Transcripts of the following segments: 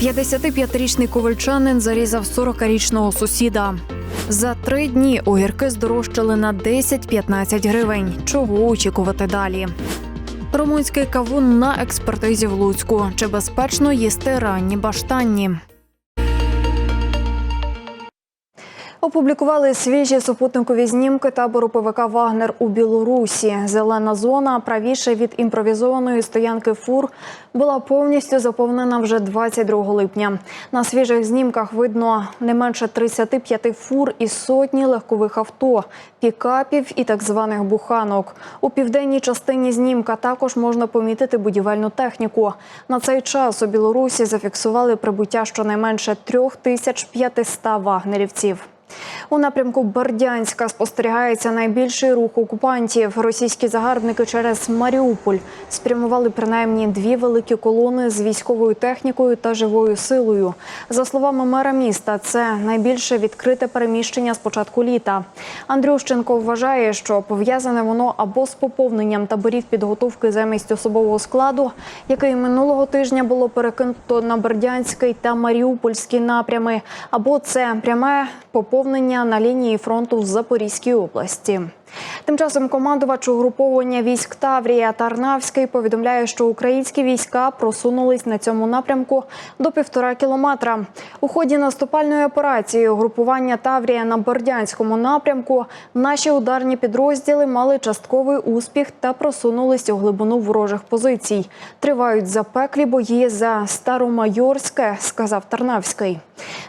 55-річний ковальчанин зарізав 40-річного сусіда. За три дні огірки здорожчали на 10-15 гривень. Чого очікувати далі? Румунський кавун на експертизі в Луцьку. Чи безпечно їсти ранні баштанні? Опублікували свіжі супутникові знімки табору ПВК Вагнер у Білорусі. Зелена зона, правіше від імпровізованої стоянки фур, була повністю заповнена вже 22 липня. На свіжих знімках видно не менше 35 фур і сотні легкових авто, пікапів і так званих буханок. У південній частині знімка також можна помітити будівельну техніку. На цей час у Білорусі зафіксували прибуття щонайменше 3500 вагнерівців. У напрямку Бердянська спостерігається найбільший рух окупантів. Російські загарбники через Маріуполь спрямували принаймні дві великі колони з військовою технікою та живою силою. За словами мера міста, це найбільше відкрите переміщення з початку літа. Андрющенко вважає, що пов'язане воно або з поповненням таборів підготовки замість особового складу, який минулого тижня було перекинуто на Бердянський та Маріупольський напрями, або це пряме поповнення на лінії фронту в Запорізькій області. Тим часом командувач угруповання військ Таврія Тарнавський повідомляє, що українські війська просунулись на цьому напрямку до півтора кілометра. У ході наступальної операції угрупування Таврія на Бердянському напрямку наші ударні підрозділи мали частковий успіх та просунулись у глибину ворожих позицій. Тривають запеклі бої за Старомайорське, сказав Тарнавський.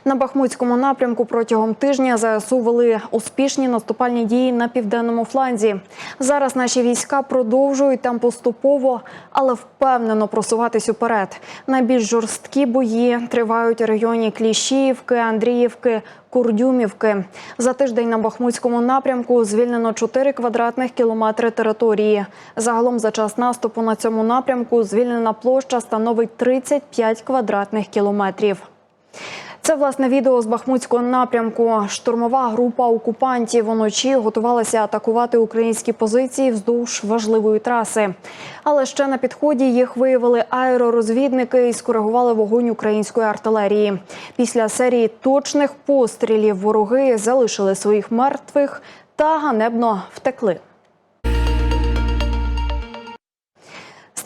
На Бахмутському напрямку протягом тижня ЗСУ вели успішні наступальні дії на південному фланзі. Зараз наші війська продовжують там поступово, але впевнено просуватись уперед. Найбільш жорсткі бої тривають у районі Кліщіївки, Андріївки. Курдюмівки за тиждень на Бахмутському напрямку звільнено 4 квадратних кілометри території. Загалом за час наступу на цьому напрямку звільнена площа становить 35 квадратних кілометрів. Це власне відео з Бахмутського напрямку. Штурмова група окупантів уночі готувалася атакувати українські позиції вздовж важливої траси. Але ще на підході їх виявили аеророзвідники і скоригували вогонь української артилерії. Після серії точних пострілів вороги залишили своїх мертвих та ганебно втекли.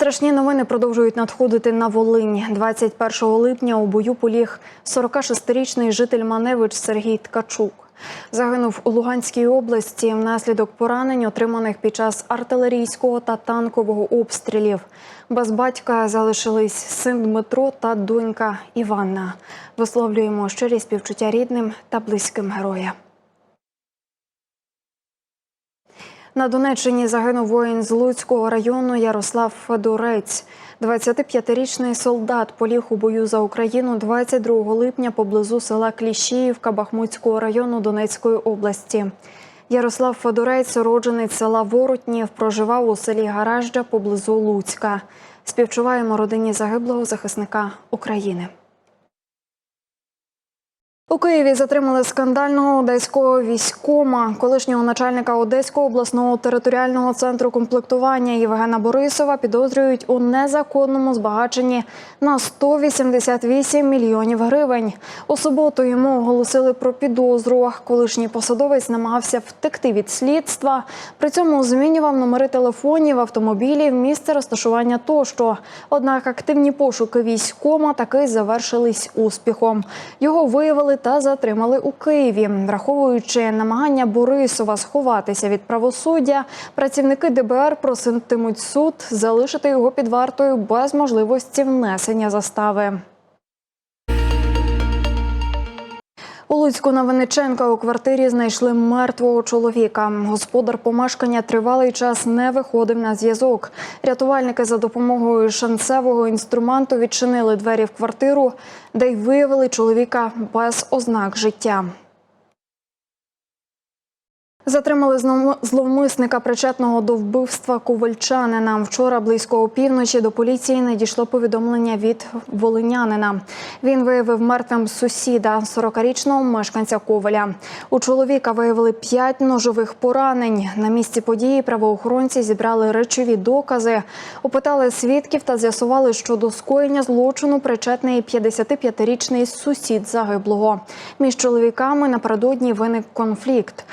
Страшні новини продовжують надходити на Волинь. 21 липня у бою поліг 46-річний житель Маневич Сергій Ткачук. Загинув у Луганській області внаслідок поранень, отриманих під час артилерійського та танкового обстрілів. Без батька залишились син Дмитро та донька Іванна. Висловлюємо щирі співчуття рідним та близьким героя. На Донеччині загинув воїн з Луцького району Ярослав Федорець. 25-річний солдат поліг у бою за Україну 22 липня поблизу села Кліщіївка Бахмутського району Донецької області. Ярослав Федорець, уродженець села Воротнів, проживав у селі Гаражджа поблизу Луцька. Співчуваємо родині загиблого захисника України. У Києві затримали скандального одеського військома, колишнього начальника Одеського обласного територіального центру комплектування Євгена Борисова підозрюють у незаконному збагаченні на 188 мільйонів гривень. У суботу йому оголосили про підозру. Колишній посадовець намагався втекти від слідства. При цьому змінював номери телефонів, автомобілів, місце розташування тощо. Однак активні пошуки військома таки завершились успіхом. Його виявили та затримали у Києві. Враховуючи намагання Борисова сховатися від правосуддя, працівники ДБР проситимуть суд залишити його під вартою без можливості внесення застави. У Луцьку на Винниченка у квартирі знайшли мертвого чоловіка. Господар помешкання тривалий час не виходив на зв'язок. Рятувальники за допомогою шансевого інструменту відчинили двері в квартиру, де й виявили чоловіка без ознак життя. Затримали зловмисника, причетного до вбивства ковальчанина. Вчора близько опівночі до поліції надійшло повідомлення від волинянина. Він виявив мертвим сусіда, 40-річного мешканця Коваля. У чоловіка виявили п'ять ножових поранень. На місці події правоохоронці зібрали речові докази, опитали свідків та з'ясували, що до скоєння злочину причетний 55-річний сусід загиблого. Між чоловіками напередодні виник конфлікт.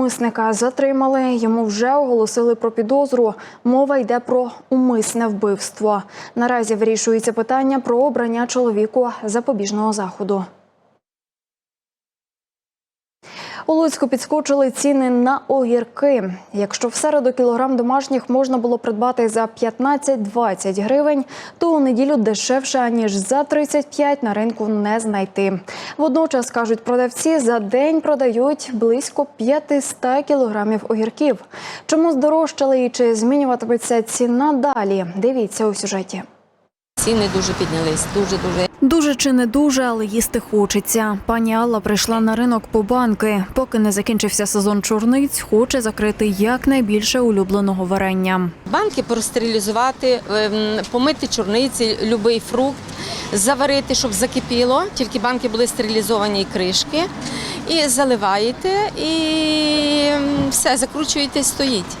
Зловмисника затримали. Йому вже оголосили про підозру. Мова йде про умисне вбивство. Наразі вирішується питання про обрання чоловіку запобіжного заходу. У Луцьку підскочили ціни на огірки. Якщо в середу кілограм домашніх можна було придбати за 15-20 гривень, то у неділю дешевше ніж за 35 на ринку не знайти. Водночас кажуть продавці, за день продають близько 500 кілограмів огірків. Чому здорожчали і чи змінюватиметься ціна далі? Дивіться у сюжеті. Ціни дуже піднялись, дуже дуже. Дуже чи не дуже, але їсти хочеться. Пані Алла прийшла на ринок по банки. Поки не закінчився сезон чорниць, хоче закрити якнайбільше улюбленого варення. Банки простерилізувати, ем, помити чорниці, будь-який фрукт, заварити, щоб закипіло. Тільки банки були стерилізовані і кришки. І заливаєте, і ем, все, закручуєте, стоїть.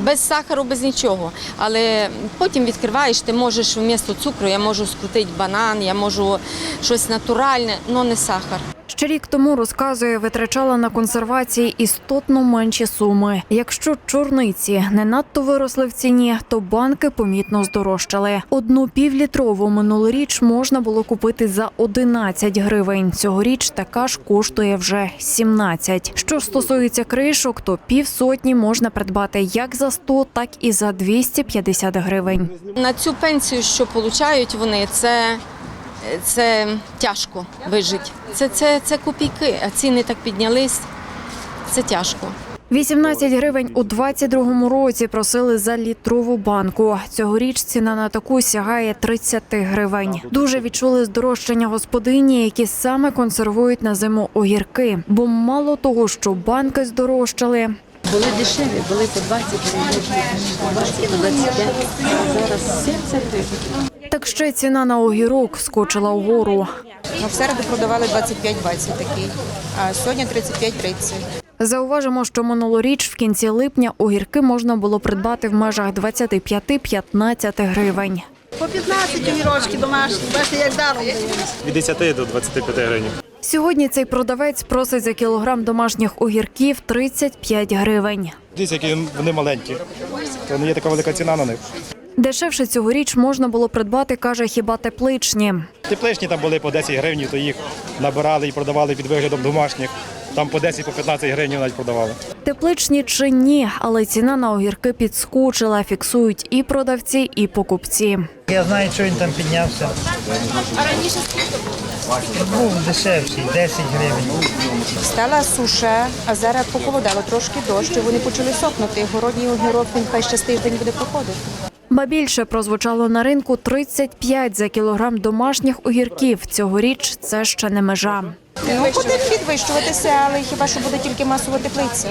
Без сахару, без нічого. Але потім відкриваєш, ти можеш вмісто цукру, я можу скрутити банан, я можу щось натуральне, але не сахар. Ще рік тому розказує, витрачала на консервації істотно менші суми. Якщо чорниці не надто виросли в ціні, то банки помітно здорожчали. Одну півлітрову минулоріч можна було купити за 11 гривень. Цьогоріч така ж коштує вже 17. Що ж стосується кришок, то півсотні можна придбати як за 100, так і за 250 гривень. На цю пенсію, що получають вони, це, це тяжко вижити. Це, це, це копійки, а ціни так піднялись. Це тяжко. 18 гривень у 22-му році просили за літрову банку. Цьогоріч ціна на таку сягає 30 гривень. Дуже відчули здорожчання господині, які саме консервують на зиму огірки. Бо мало того, що банки здорожчали, Були дешеві, були по 20 гривень, по 20, по 25, зараз 70 гривень. так ще й ціна на огірок скочила вгору. Ну, в середу продавали 25-20 такий, а сьогодні 35-30. Зауважимо, що минулоріч в кінці липня огірки можна було придбати в межах 25-15 гривень. По 15 огірочки домашні, бачите, як даром дають. від 10 до 25 гривень. Сьогодні цей продавець просить за кілограм домашніх огірків 35 гривень. Дивіться, які вони маленькі. То не є така велика ціна на них. Дешевше цьогоріч можна було придбати, каже, хіба тепличні. Тепличні там були по 10 гривень, то їх набирали і продавали під виглядом домашніх. Там по 10 по 15 гривень навіть продавали. Тепличні чи ні, але ціна на огірки підскочила, фіксують і продавці, і покупці. Я знаю, що він там піднявся. А раніше Був дешевший, 10 гривень. Стала суша, а зараз похолодало трошки дощ, вони почали сохнути. Городній огірок він хай ще з тиждень буде проходити. Ба більше прозвучало на ринку 35 за кілограм домашніх огірків. Цьогоріч це ще не межа. Ну, буде підвищуватися, але хіба що буде тільки масова теплиця.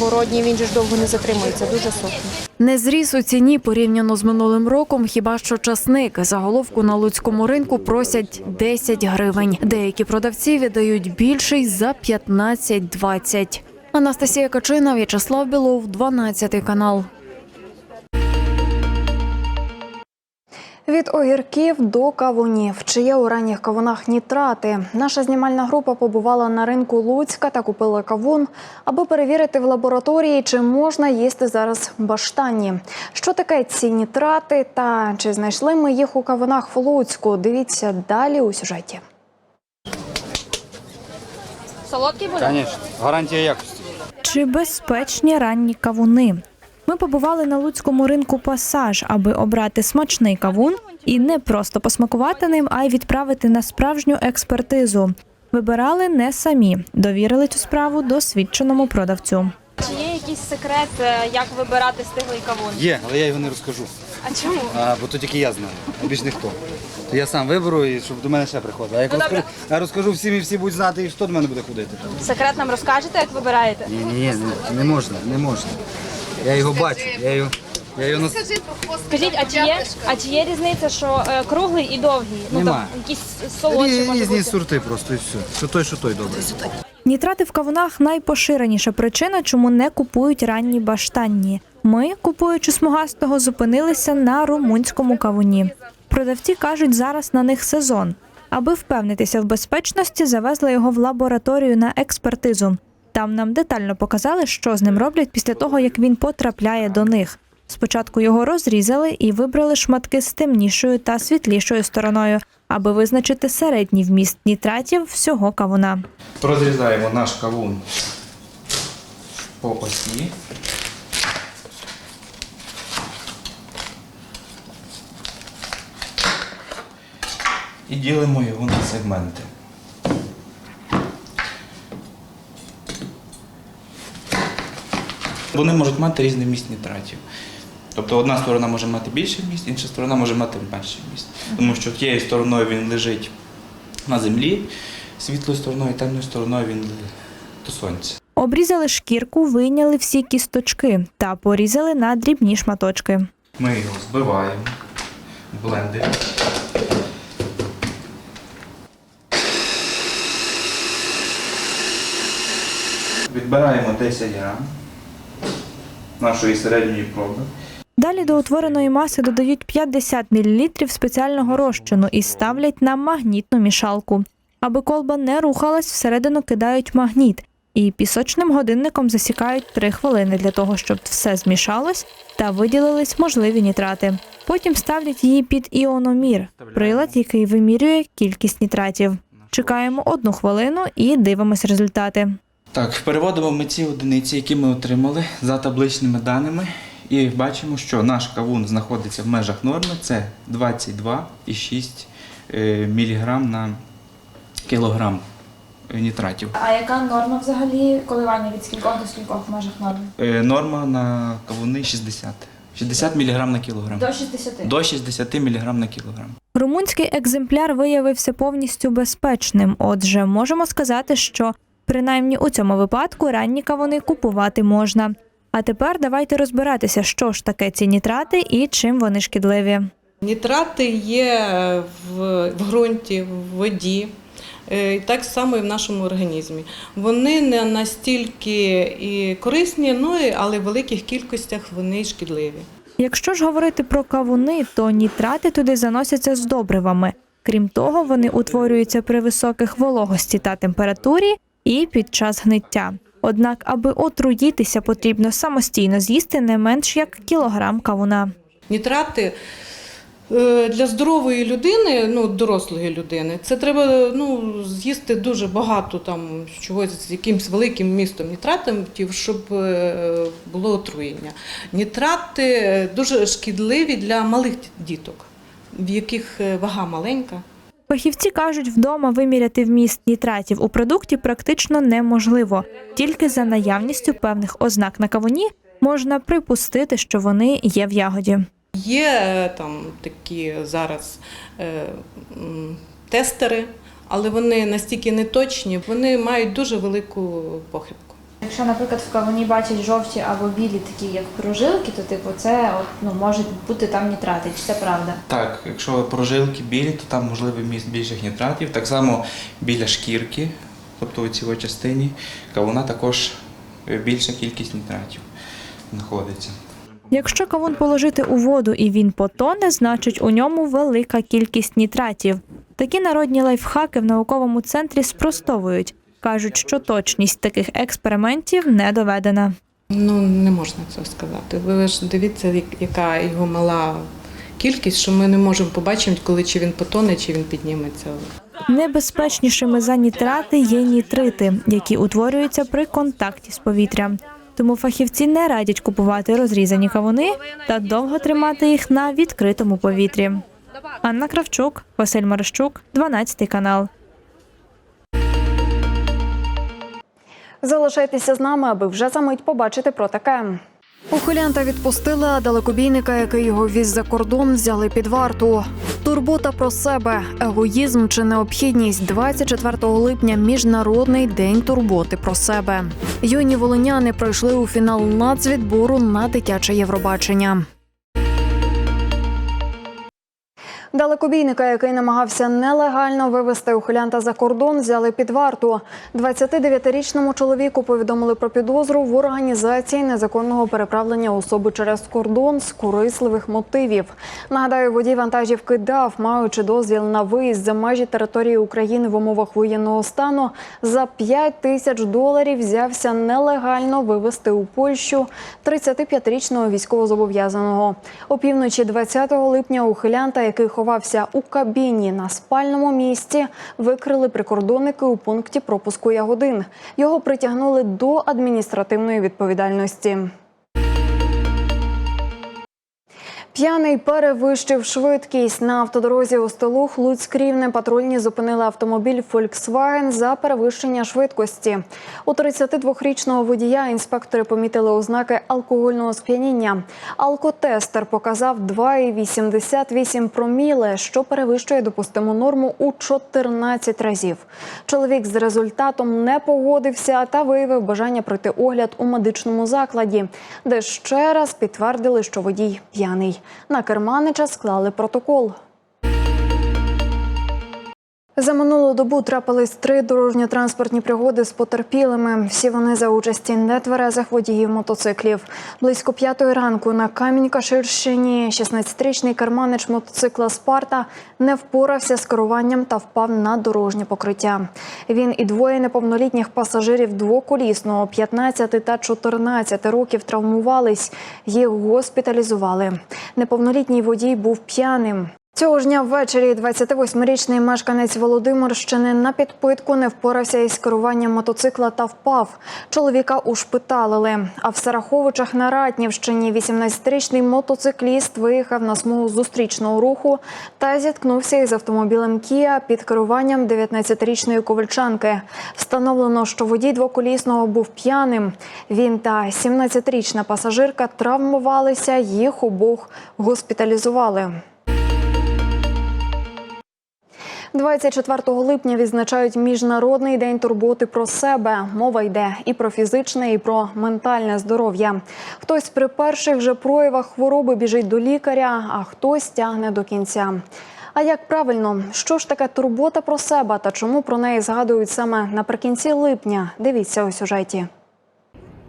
Городній він же ж довго не затримується, дуже сохне. Не зріс у ціні порівняно з минулим роком, хіба що часник. За головку на луцькому ринку просять 10 гривень. Деякі продавці віддають більший за 15-20. Анастасія Качина, В'ячеслав Білов, 12 канал. Від огірків до кавунів. Чи є у ранніх кавунах нітрати? Наша знімальна група побувала на ринку Луцька та купила кавун, аби перевірити в лабораторії, чи можна їсти зараз баштанні. Що таке ці нітрати та чи знайшли ми їх у кавунах в Луцьку? Дивіться далі у сюжеті. Звісно, гарантія якості. Чи безпечні ранні кавуни? Ми побували на луцькому ринку Пасаж, аби обрати смачний кавун і не просто посмакувати ним, а й відправити на справжню експертизу. Вибирали не самі, довірили цю справу досвідченому продавцю. Чи є якийсь секрет, е, як вибирати стиглий кавун? Є, але я його не розкажу. А чому? А, бо то тільки я знаю, а більш ніхто. То я сам виберу і щоб до мене ще приходили. А як Ну, розкажу, я розкажу всім і всі будуть знати, і хто до мене буде ходити. Секрет нам розкажете, як вибираєте? Ні, ні, не можна, не можна. Я його бачу, я його, я його. Скажіть, а чи є, а чи є різниця, що е, круглий і довгий? Ну Нема. там якісь солодші Рі- може різні бути. сорти просто і все. Що той, що той добре. Нітрати в кавунах найпоширеніша причина, чому не купують ранні баштанні. Ми, купуючи смугастого, зупинилися на румунському кавуні. Продавці кажуть, зараз на них сезон. Аби впевнитися в безпечності, завезли його в лабораторію на експертизу. Там нам детально показали, що з ним роблять після того, як він потрапляє до них. Спочатку його розрізали і вибрали шматки з темнішою та світлішою стороною, аби визначити середній вміст нітратів всього кавуна. Розрізаємо наш кавун по осі. І ділимо його на сегменти. Вони можуть мати різний міст нітратів. Тобто одна сторона може мати більше місць, інша сторона може мати менше місць. Тому що тією стороною він лежить на землі, світлою стороною, темною стороною він до сонця. Обрізали шкірку, вийняли всі кісточки та порізали на дрібні шматочки. Ми його збиваємо в блендері. Відбираємо 10 грам нашої середньої проби. Далі до утвореної маси додають 50 мл спеціального розчину і ставлять на магнітну мішалку. Аби колба не рухалась, всередину кидають магніт і пісочним годинником засікають 3 хвилини для того, щоб все змішалось та виділились можливі нітрати. Потім ставлять її під іономір, прилад, який вимірює кількість нітратів. Чекаємо одну хвилину і дивимось результати. Так, переводимо ми ці одиниці, які ми отримали за табличними даними, і бачимо, що наш кавун знаходиться в межах норми. Це 22,6 е, мг на кілограм нітратів. А яка норма взагалі коливання від скількох до скількох в межах норми? Е, Норма на кавуни 60. 60 мг на кілограм. До 60. До 60 мг на кілограм. Румунський екземпляр виявився повністю безпечним. Отже, можемо сказати, що принаймні у цьому випадку ранні кавуни купувати можна. А тепер давайте розбиратися, що ж таке ці нітрати і чим вони шкідливі. Нітрати є в, в ґрунті, в воді, е, і так само і в нашому організмі. Вони не настільки і корисні, ну, але в великих кількостях вони шкідливі. Якщо ж говорити про кавуни, то нітрати туди заносяться з добривами. Крім того, вони утворюються при високих вологості та температурі і під час гниття. Однак, аби отруїтися, потрібно самостійно з'їсти не менш як кілограм кавуна. Нітрати е, для здорової людини, ну дорослої людини, це треба ну, з'їсти дуже багато там чогось з якимось великим містом нітратів, щоб е, було отруєння. Нітрати е, дуже шкідливі для малих діток, в яких вага маленька. Фахівці кажуть, вдома виміряти вміст нітратів у продукті практично неможливо. Тільки за наявністю певних ознак на кавуні можна припустити, що вони є в ягоді. Є е, там такі зараз е, тестери, але вони настільки неточні, вони мають дуже велику похибку. Якщо, наприклад, в кавуні бачать жовті або білі, такі як прожилки, то типу це от, ну, можуть бути там нітрати. Чи це правда? Так, якщо прожилки білі, то там можливий міст більших нітратів. Так само біля шкірки, тобто у цій частині, кавуна також більша кількість нітратів знаходиться. Якщо кавун положити у воду і він потоне, значить у ньому велика кількість нітратів. Такі народні лайфхаки в науковому центрі спростовують. Кажуть, що точність таких експериментів не доведена. Ну не можна цього сказати. Ви ж дивіться, яка його мала кількість, що ми не можемо побачити, коли чи він потоне, чи він підніметься. Небезпечнішими за нітрати є нітрити, які утворюються при контакті з повітрям. Тому фахівці не радять купувати розрізані кавуни та довго тримати їх на відкритому повітрі. Анна Кравчук, Василь Марищук, 12 канал. Залишайтеся з нами, аби вже за мить побачити про таке. Ухилянта відпустили, а далекобійника, який його віз за кордон, взяли під варту. Турбота про себе, егоїзм чи необхідність 24 липня міжнародний день турботи про себе. Юні волиняни пройшли у фінал нацвідбору на дитяче Євробачення. Далекобійника, який намагався нелегально вивезти ухилянта за кордон, взяли під варту. 29-річному чоловіку повідомили про підозру в організації незаконного переправлення особи через кордон з корисливих мотивів. Нагадаю, водій вантажівки ДАВ, маючи дозвіл на виїзд за межі території України в умовах воєнного стану, за 5 тисяч доларів взявся нелегально вивезти у Польщу 35-річного військовозобов'язаного. Опівночі 20 липня ухилянта, який ховався у кабіні на спальному місці, викрили прикордонники у пункті пропуску Ягодин. Його притягнули до адміністративної відповідальності. П'яний перевищив швидкість на автодорозі Остолух Луцьк Рівне патрульні зупинили автомобіль Volkswagen за перевищення швидкості. У 32-річного водія інспектори помітили ознаки алкогольного сп'яніння. Алкотестер показав 2,88 проміле, що перевищує допустиму норму у 14 разів. Чоловік з результатом не погодився та виявив бажання пройти огляд у медичному закладі, де ще раз підтвердили, що водій п'яний. На керманича склали протокол. За минулу добу трапились три дорожньо-транспортні пригоди з потерпілими. Всі вони за участі нетверезих водіїв мотоциклів. Близько п'ятої ранку на Камінь-Каширщині 16-річний керманич мотоцикла Спарта не впорався з керуванням та впав на дорожнє покриття. Він і двоє неповнолітніх пасажирів двоколісного 15 та 14 років травмувались. Їх госпіталізували. Неповнолітній водій був п'яним. Цього ж дня ввечері 28-річний мешканець Володимирщини на підпитку не впорався із керуванням мотоцикла та впав. Чоловіка ушпиталили. А в Сараховичах на Ратнівщині 18-річний мотоцикліст виїхав на смугу зустрічного руху та зіткнувся із автомобілем Кія під керуванням 19-річної ковальчанки. Встановлено, що водій двоколісного був п'яним. Він та 17-річна пасажирка травмувалися, їх обох госпіталізували. 24 липня відзначають міжнародний день турботи про себе. Мова йде і про фізичне, і про ментальне здоров'я. Хтось при перших же проявах хвороби біжить до лікаря, а хтось тягне до кінця. А як правильно, що ж таке турбота про себе та чому про неї згадують саме наприкінці липня? Дивіться у сюжеті.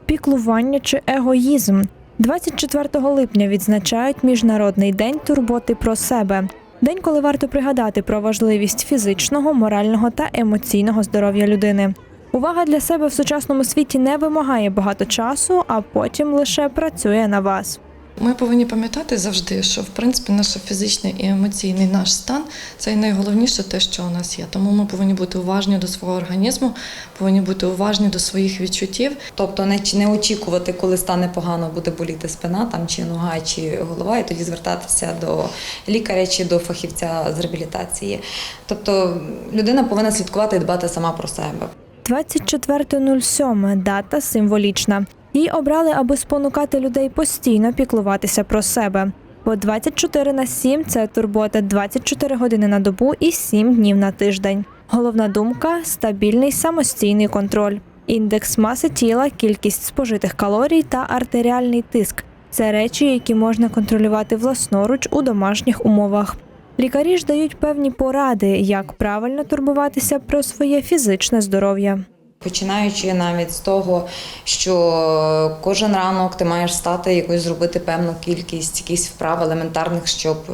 Піклування чи егоїзм. 24 липня відзначають Міжнародний день турботи про себе. День, коли варто пригадати про важливість фізичного, морального та емоційного здоров'я людини. Увага для себе в сучасному світі не вимагає багато часу, а потім лише працює на вас. Ми повинні пам'ятати завжди, що в принципі наш фізичний і емоційний наш стан це і найголовніше те, що у нас є. Тому ми повинні бути уважні до свого організму, повинні бути уважні до своїх відчуттів. Тобто не, не очікувати, коли стане погано, буде боліти спина там чи нога, чи голова, і тоді звертатися до лікаря чи до фахівця з реабілітації. Тобто людина повинна слідкувати і дбати сама про себе. 24.07 – дата символічна. Її обрали, аби спонукати людей постійно піклуватися про себе. Бо 24 на 7 – це турбота 24 години на добу і 7 днів на тиждень. Головна думка стабільний самостійний контроль. Індекс маси тіла, кількість спожитих калорій та артеріальний тиск це речі, які можна контролювати власноруч у домашніх умовах. Лікарі ж дають певні поради, як правильно турбуватися про своє фізичне здоров'я. Починаючи навіть з того, що кожен ранок ти маєш встати, якось зробити певну кількість якихось вправ елементарних, щоб е,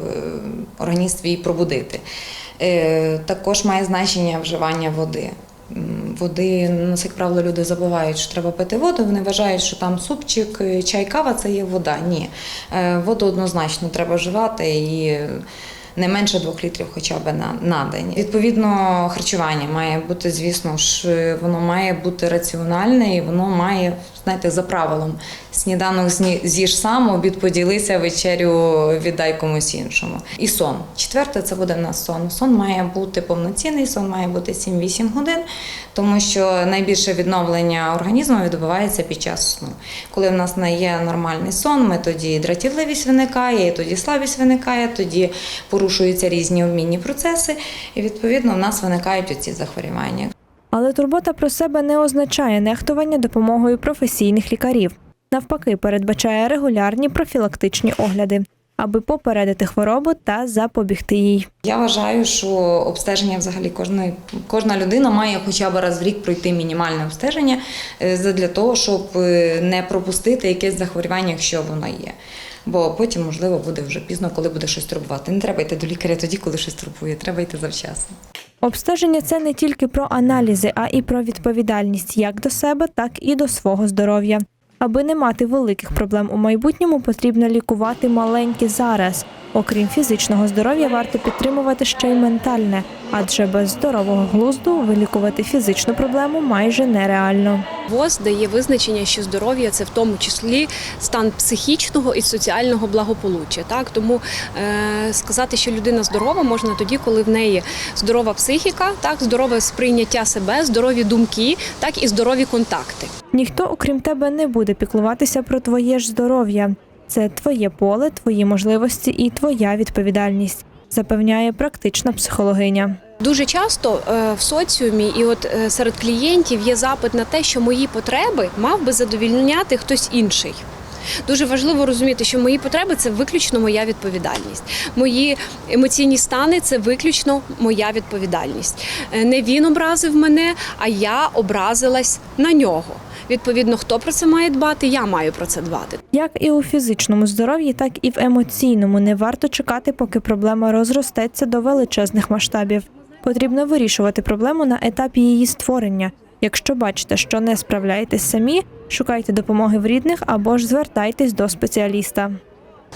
організм свій пробудити. Е, Також має значення вживання води. Води, ну, як правило, люди забувають, що треба пити воду. Вони вважають, що там супчик, е, чай, кава це є вода. Ні. Воду однозначно треба вживати і не менше двох літрів хоча б на, на день. Відповідно, харчування має бути, звісно ж, воно має бути раціональне і воно має знаєте, за правилом. Сніданок з'їж сам, обід поділися, вечерю віддай комусь іншому. І сон. Четверте це буде в нас сон. Сон має бути повноцінний, сон має бути 7-8 годин, тому що найбільше відновлення організму відбувається під час сну. Коли в нас не є нормальний сон, ми тоді дратівливість виникає, і тоді слабість виникає, тоді порушуються різні обмінні процеси, і відповідно в нас виникають оці захворювання. Але турбота про себе не означає нехтування допомогою професійних лікарів. Навпаки, передбачає регулярні профілактичні огляди, аби попередити хворобу та запобігти їй. Я вважаю, що обстеження взагалі кожної кожна людина має хоча б раз в рік пройти мінімальне обстеження е, для того, щоб е, не пропустити якесь захворювання, якщо воно є. Бо потім, можливо, буде вже пізно, коли буде щось турбувати. Не треба йти до лікаря тоді, коли щось турбує, треба йти завчасно. Обстеження це не тільки про аналізи, а і про відповідальність як до себе, так і до свого здоров'я. Аби не мати великих проблем у майбутньому, потрібно лікувати маленькі зараз. Окрім фізичного здоров'я, варто підтримувати ще й ментальне, адже без здорового глузду вилікувати фізичну проблему майже нереально. ВОЗ дає визначення, що здоров'я це в тому числі стан психічного і соціального благополуччя. Так тому е, сказати, що людина здорова, можна тоді, коли в неї здорова психіка, так здорове сприйняття себе, здорові думки, так і здорові контакти. Ніхто, окрім тебе, не буде піклуватися про твоє ж здоров'я. Це твоє поле, твої можливості і твоя відповідальність, запевняє практична психологиня. Дуже часто е, в соціумі і от е, серед клієнтів є запит на те, що мої потреби мав би задовільняти хтось інший. Дуже важливо розуміти, що мої потреби це виключно моя відповідальність. Мої емоційні стани це виключно моя відповідальність. Е, Не він образив мене, а я образилась на нього. Відповідно, хто про це має дбати, я маю про це дбати. Як і у фізичному здоров'ї, так і в емоційному не варто чекати, поки проблема розростеться до величезних масштабів. Потрібно вирішувати проблему на етапі її створення. Якщо бачите, що не справляєтесь самі, шукайте допомоги в рідних або ж звертайтесь до спеціаліста.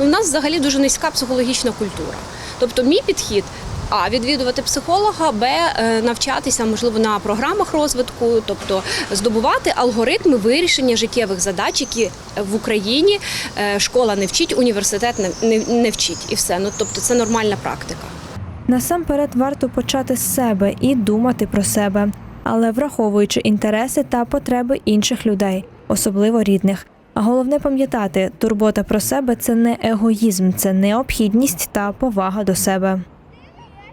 У нас взагалі дуже низька психологічна культура. Тобто, мій підхід. А відвідувати психолога, Б е, навчатися можливо на програмах розвитку, тобто здобувати алгоритми вирішення життєвих задач, які в Україні е, школа не вчить, університет не, вчить, і все. Ну тобто це нормальна практика. Насамперед варто почати з себе і думати про себе, але враховуючи інтереси та потреби інших людей, особливо рідних. А головне пам'ятати, турбота про себе це не егоїзм, це необхідність та повага до себе.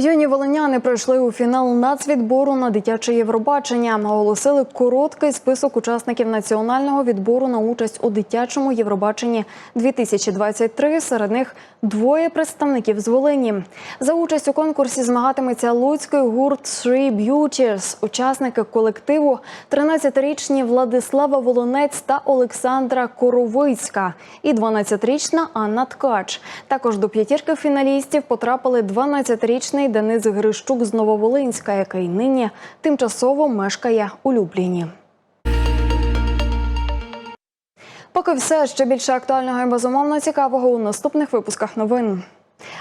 Юні волиняни пройшли у фінал нацвідбору на дитяче Євробачення. Оголосили короткий список учасників національного відбору на участь у дитячому Євробаченні 2023. Серед них двоє представників з Волині. За участь у конкурсі змагатиметься луцький гурт Three Beauties. Учасники колективу 13-річні Владислава Волонець та Олександра Коровицька і 12-річна Анна Ткач. Також до п'ятірки фіналістів потрапили 12-річний Денис Грищук з Нововолинська, який нині тимчасово мешкає у Любліні. Поки все ще більше актуального і безумовно цікавого у наступних випусках новин.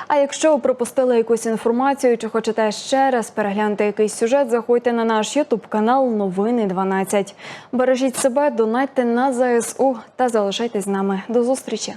А якщо пропустили якусь інформацію чи хочете ще раз переглянути якийсь сюжет, заходьте на наш Ютуб канал Новини 12. Бережіть себе, донайте на ЗСУ та залишайтесь з нами. До зустрічі.